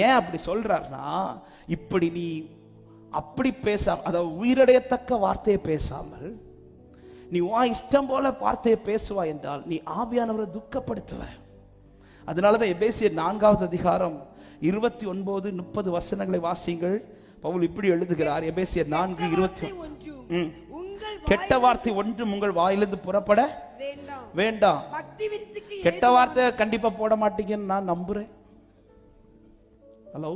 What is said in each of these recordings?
ஏன் அப்படி சொல்றாருன்னா இப்படி நீ அப்படி பேசாம அதாவது உயிரடையத்தக்க வார்த்தையை பேசாமல் நீ உன் இஷ்டம் போல வார்த்தையை பேசுவா என்றால் நீ ஆவியானவரை துக்கப்படுத்துவ. அதனாலதான் எபேசியர் நான்காவது அதிகாரம் இருபத்தி ஒன்பது முப்பது வசனங்களை வாசியுங்கள். பவுல் இப்படி எழுதுகிறார் எபேசியர் நான்கு இருபத்தி. உங்கள் கெட்ட வார்த்தை ஒன்றும் உங்கள் வாயிலிருந்து புறப்பட வேண்டாம். கெட்ட வார்த்தை கண்டிப்பா போட மாட்டீங்கன்னு நான் நம்புறேன். ஹலோ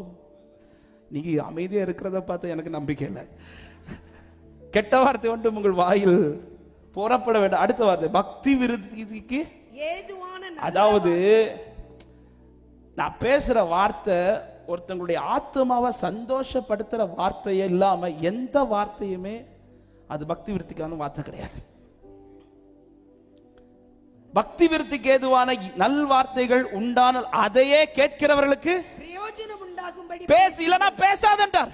நீங்க அமைதியா இருக்கிறத பார்த்து எனக்கு நம்பிக்கை இல்லை. கெட்ட வார்த்தை ஒன்றும் உங்கள் வாயில். புறப்பட வேண்டாம். அடுத்த வார்த்தை. பக்தி நல்ல அதாவது நான் பேசுற வார்த்தை ஒருத்தங்களுடைய ஆத்மாவை சந்தோஷப்படுத்துற வார்த்தையே இல்லாம எந்த வார்த்தையுமே அது பக்தி விருத்திக்கான வார்த்தை கிடையாது. பக்தி விருத்திக்கு ஏதுவான நல் வார்த்தைகள் உண்டானால் அதையே கேட்கிறவர்களுக்கு பேசு இல்லனா பேசாதன்றார்.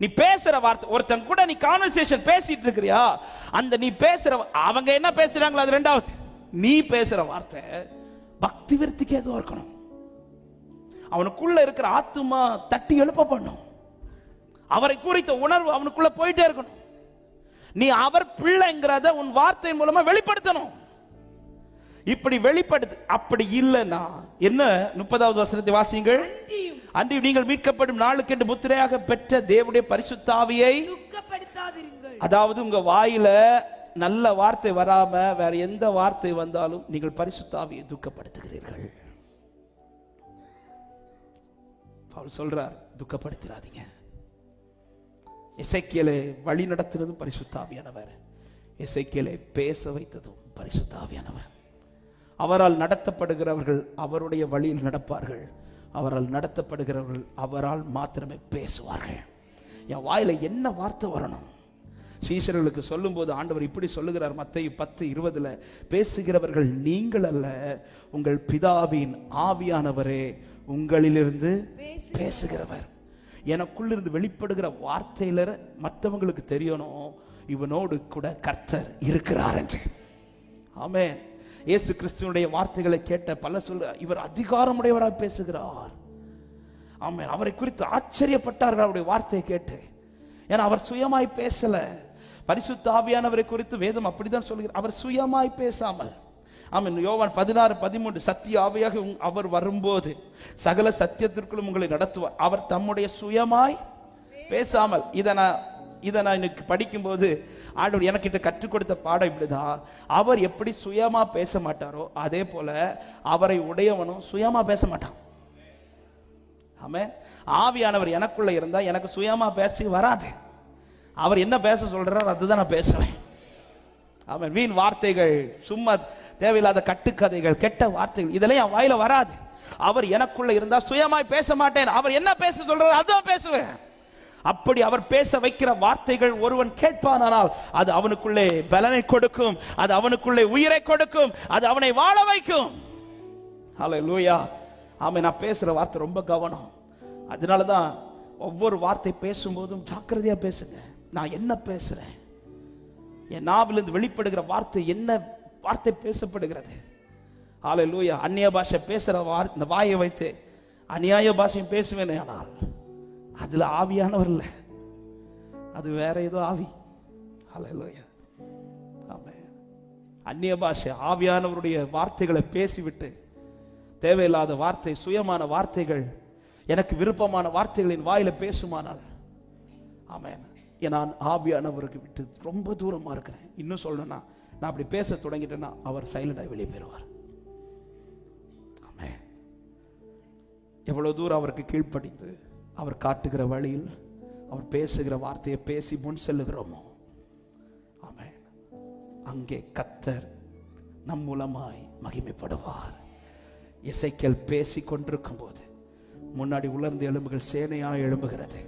நீ பேசுற வார்த்தை ஒருத்தன் கூட நீ கான்வர்சேஷன் பேசிட்டு இருக்கிறியா அந்த நீ பேசுற அவங்க என்ன பேசுறாங்களோ அது ரெண்டாவது. நீ பேசுற வார்த்தை பக்தி விருத்திக்கு ஏதோ இருக்கணும். அவனுக்குள்ள இருக்கிற ஆத்துமா தட்டி எழுப்ப பண்ணும். அவரை குறித்த உணர்வு அவனுக்குள்ள போயிட்டே இருக்கணும். நீ அவர் பிள்ளைங்கிறத உன் வார்த்தையின் மூலமா வெளிப்படுத்தணும். இப்படி வெளிப்படுத்து அப்படி இல்லைன்னா என்ன? முப்பதாவது வசனத்தை வாசியுங்கள். அன்றியும் அன்றி நீங்கள் மீட்கப்படும் நாளுக்கென்று முத்திரையாக பெற்ற தேவனுடைய பரிசுத்தாவியை அதாவது உங்க வாயில நல்ல வார்த்தை வராம வேற எந்த வார்த்தை வந்தாலும் நீங்கள் பரிசுத்தாவியை துக்கப்படுத்துகிறீர்கள். அவர் சொல்றார் துக்கப்படுத்திடாதீங்க இசைக்கியலை வழி நடத்தினதும் பரிசுத்தாவியானவர். இசைக்கியலை பேச வைத்ததும் பரிசுத்தாவியானவர். அவரால் நடத்தப்படுகிறவர்கள் அவருடைய வழியில் நடப்பார்கள். அவரால் நடத்தப்படுகிறவர்கள் அவரால் மாத்திரமே பேசுவார்கள். என் வாயில் என்ன வார்த்தை வரணும்? சீசர்களுக்கு சொல்லும்போது ஆண்டவர் இப்படி சொல்லுகிறார் மத்தேயு பத்து இருபதில் பேசுகிறவர்கள் நீங்கள் அல்ல உங்கள் பிதாவின் ஆவியானவரே உங்களிலிருந்து பேசுகிறவர். எனக்குள்ளிருந்து வெளிப்படுகிற வார்த்தையில மற்றவங்களுக்கு தெரியணும் இவனோடு கூட கர்த்தர் இருக்கிறார் என்று. ஆமே இயேசு கிறிஸ்துவனுடைய வார்த்தைகளை கேட்ட பல சொல்ல இவர் அதிகாரமுடையவராக பேசுகிறார். ஆமென் அவரை குறித்து ஆச்சரியப்பட்டார்கள் அவருடைய வார்த்தையை கேட்டு. ஏன்னா அவர் சுயமாய் பேசல. பரிசுத்த ஆவியானவரை குறித்து வேதம் அப்படிதான் சொல்கிறார் அவர் சுயமாய் பேசாமல். ஆமென் யோவான் பதினாறு பதிமூன்று சத்திய ஆவியாக உங்- அவர் வரும்போது சகல சத்தியத்திற்குள்ளும் உங்களை நடத்துவார். அவர் தம்முடைய சுயமாய் பேசாமல். இதை நான் இதை நான் இன்னைக்கு படிக்கும்போது ஆண்டவர் எனக்கிட்ட கற்றுக் கொடுத்த பாடம் இப்படிதான். அவர் எப்படி சுயமா பேச மாட்டாரோ அதே போல அவரை உடையவனும் சுயமா பேச மாட்டான். ஆமே ஆவியானவர் எனக்குள்ள இருந்தா எனக்கு சுயமா பேச வராது. அவர் என்ன பேச சொல்றாரோ அதுதான் நான் பேசுவேன் ஆமாம் வீண் வார்த்தைகள் சும்மா தேவையில்லாத கட்டுக்கதைகள் கெட்ட வார்த்தைகள் இதெல்லாம் என் வாயில வராது. அவர் எனக்குள்ள இருந்தா சுயமாய் பேச மாட்டேன். அவர் என்ன பேச சொல்றாரு அதுதான் பேசுவேன். அப்படி அவர் பேச வைக்கிற வார்த்தைகள் ஒருவன் கேட்பானால் அது அவனுக்குள்ளே பலனை கொடுக்கும் அது அவனுக்குள்ளே உயிரை கொடுக்கும் அது அவனை வாழ வைக்கும். லூயா ஆமாம் நான் பேசுகிற வார்த்தை ரொம்ப கவனம். அதனால தான் ஒவ்வொரு வார்த்தை பேசும்போதும் ஜாக்கிரதையாக பேசுங்க. நான் என்ன பேசுகிறேன் என் நாவிலிருந்து வெளிப்படுகிற வார்த்தை என்ன வார்த்தை பேசப்படுகிறது? ஆலை லூயா அந்நிய பாஷை பேசுகிற வார் இந்த வாயை வைத்து அநியாய பாஷையும் பேசுவேனே ஆனால் அதுல ஆவியானவர் இல்லை. அது வேற ஏதோ ஆவி. ஹalleluya ஆமென் அந்நிய பாஷை ஆவியானவருடைய வார்த்தைகளை பேசிவிட்டு தேவையில்லாத வார்த்தை சுயமான வார்த்தைகள் எனக்கு விருப்பமான வார்த்தைகளின் வாயில பேசுமானால் ஆமென் ஏன் நான் ஆவியானவருக்கு விட்டு ரொம்ப தூரமா இருக்கிறேன். இன்னும் சொல்லணும்னா நான் அப்படி பேச தொடங்கிட்டேன்னா அவர் சைலண்டாக வெளியே போயிடுவார். ஆமென் எவ்வளவு தூரம் அவருக்கு கீழ்ப்படித்து அவர் காட்டுகிற வழியில் அவர் பேசுகிற வார்த்தையை பேசி முன் செல்லுகிறோமோ? ஆமென். அங்கே கத்தர் நம் மூலமாய் மகிமைப்படுவார். இசைக்கல் பேசி கொண்டிருக்கும் போது முன்னாடி உலர்ந்த எலும்புகள் சேனையாக எழும்புகிறது.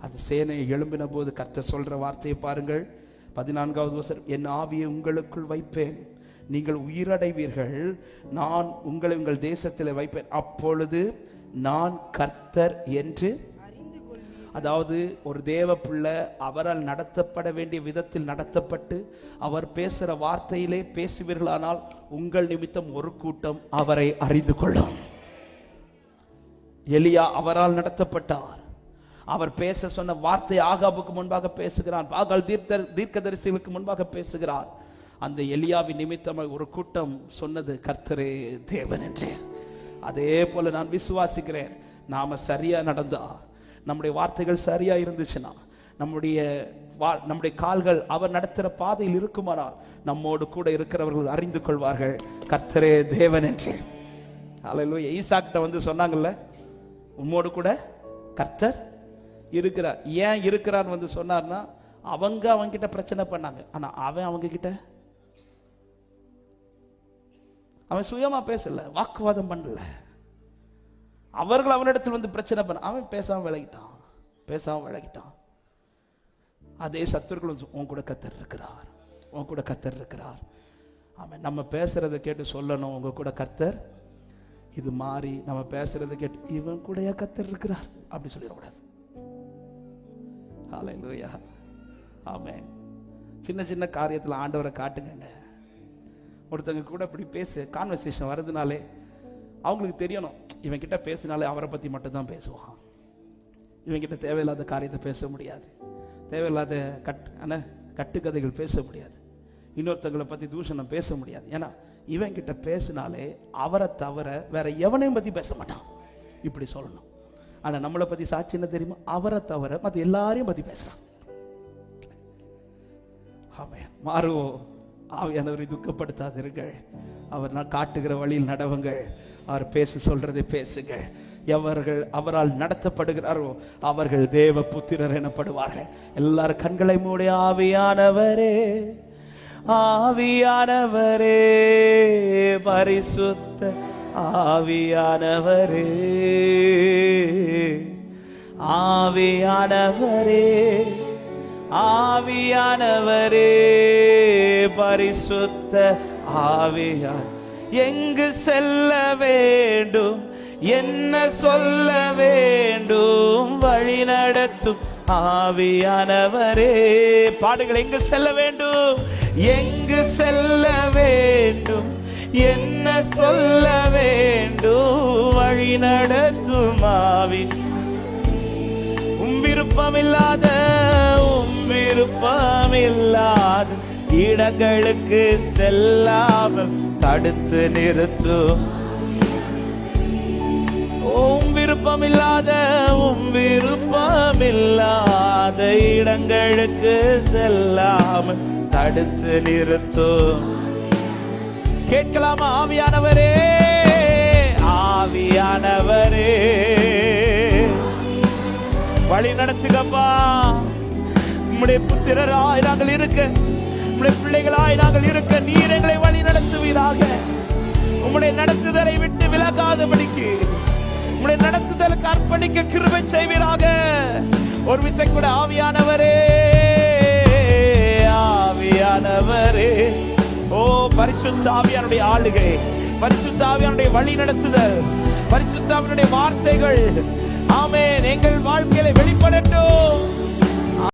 அந்த சேனையை எழும்பின போது கர்த்தர் சொல்ற வார்த்தையை பாருங்கள். பதினான்காவது வருஷம் என் ஆவியை உங்களுக்குள் வைப்பேன். நீங்கள் உயிரடைவீர்கள். நான் உங்களை உங்கள் தேசத்தில் வைப்பேன். அப்பொழுது நான் கர்த்தர் என்று அறிந்து அதாவது ஒரு தேவ பிள்ளை அவரால் நடத்தப்பட வேண்டிய விதத்தில் நடத்தப்பட்டு அவர் பேசுகிற வார்த்தையிலே பேசுவீர்களானால் உங்கள் நிமித்தம் ஒரு கூட்டம் அவரை அறிந்து கொள்ளும். எலியா அவரால் நடத்தப்பட்டார். அவர் பேச சொன்ன வார்த்தை ஆகாவுக்கு முன்பாக பேசுகிறான். பாகால் தீர்க்க தீர்க்கதரிசிகளுக்கு முன்பாக பேசுகிறார். அந்த எலியாவின் நிமித்தமாக ஒரு கூட்டம் சொன்னது கர்த்தரே தேவன் என்று. அதே போல நான் விசுவாசிக்கிறேன். நாம சரியா நடந்தா நம்முடைய வார்த்தைகள் சரியா இருந்துச்சுன்னா நம்முடைய வா- நம்முடைய கால்கள் அவர் நடத்துகிற பாதையில் இருக்குமானால் நம்மோடு கூட இருக்கிறவர்கள் அறிந்து கொள்வார்கள். கர்த்தரே தேவன் என்று. அல்லேலூயா ஈசாக்கிட்ட வந்து சொன்னாங்கல்ல உம்மோடு கூட கர்த்தர் இருக்கிறார். ஏன் இருக்கிறார்னு வந்து சொன்னார்னா அவங்க அவங்கிட்ட பிரச்சனை பண்ணாங்க. ஆனால் அவன் அவங்க கிட்ட அவன் சுயமாக பேசலை வாக்குவாதம் பண்ணல. அவர்கள் அவனிடத்தில் வந்து பிரச்சனை பண்ண அவன் பேசாமல் விலகிட்டான் பேசாமல் விலகிட்டான். அதே சத்துருக்களும் உன் கூட கத்தர் இருக்கிறார் உன் கூட கத்தர் இருக்கிறார். அவன் நம்ம பேசுறதை கேட்டு சொல்லணும் உங்க கூட கத்தர். இது மாறி நம்ம பேசுறதை கேட்டு இவன் கூடயா கத்தர் இருக்கிறார்? அப்படி சொல்லிடக்கூடாது. ஹalleluya ஆமென் சின்ன சின்ன காரியத்தில் ஆண்டவரை காட்டுங்க ஒருத்தங்க கூட இப்படி பேசு கான்வர்சேஷன் வர்றதுனாலே அவங்களுக்கு தெரியணும். இவன்கிட்ட பேசினாலே அவரை பற்றி மட்டும்தான் பேசுவான். இவன் கிட்ட தேவையில்லாத காரியத்தை பேச முடியாது. தேவையில்லாத கட் என்ன கட்டுக்கதைகள் பேச முடியாது. இன்னொருத்தங்களை பற்றி தூஷணம் பேச முடியாது. ஏன்னா இவன்கிட்ட பேசினாலே அவரை தவிர வேற எவனையும் பற்றி பேச மாட்டான். இப்படி சொல்லணும். ஆனா நம்மளை பற்றி சாட்சி என்ன தெரியுமா? அவரை தவிர மற்ற எல்லாரையும் பற்றி பேசுறான். ஆமென். மாறுவோம். ஆவியானவரை துக்கப்படுத்தாதீர்கள். அவர் நான் காட்டுகிற வழியில் நடவுங்கள். அவர் பேச சொல்றதை பேசுங்கள். எவர்கள் அவரால் நடத்தப்படுகிறாரோ அவர்கள் தேவ புத்திரர் எனப்படுவார்கள். எல்லாரும் கண்களை மூடி ஆவியானவரே ஆவியானவரே பரிசுத்த ஆவியானவரே ஆவியானவரே. ஆவியானவரே பரிசுத்த ஆவியார். எங்கு செல்ல வேண்டும் என்ன சொல்ல வேண்டும் வழி நடத்தும் ஆவியானவரே. பாடுகள் எங்கு செல்ல வேண்டும் எங்கு செல்ல வேண்டும் என்ன சொல்ல வேண்டும் வழி நடத்தும் ஆவி. உம் விருப்பமில்லாத உம் விருப்பமில்லாத இடங்களுக்கு செல்லாமல் தடுத்து நிறுத்தும் உம் விருப்பமில்லாத உம் விருப்பமில்லாத இடங்களுக்கு செல்லாமல் தடுத்து நிறுத்தும் கேட்கலாமா ஆவியானவரே ஆவியானவரே. வழி நடத்துகப்பா உம்முடைய புத்திரராய் நாங்கள் இருக்க உம்முடைய பிள்ளைகளாய் நாங்கள் இருக்க நீர் எங்களை வழி நடத்துவீராக. உம்முடைய நடத்துதலை விட்டு விலகாதபடிக்கு உம்முடைய நடத்துதலுக்கு அர்ப்பணிக்க கிருபை செய்வீராக. ஒரு விசை கூட ஆவியானவரே ஆவியானவரே. ஓ பரிசுத்த ஆவியானுடைய ஆளுகை பரிசுத்த ஆவியானுடைய வழி நடத்துதல் பரிசுத்த ஆவியானுடைய வார்த்தைகள். ஆமேன். எங்கள் வாழ்க்கையில வெளிப்படட்டும்.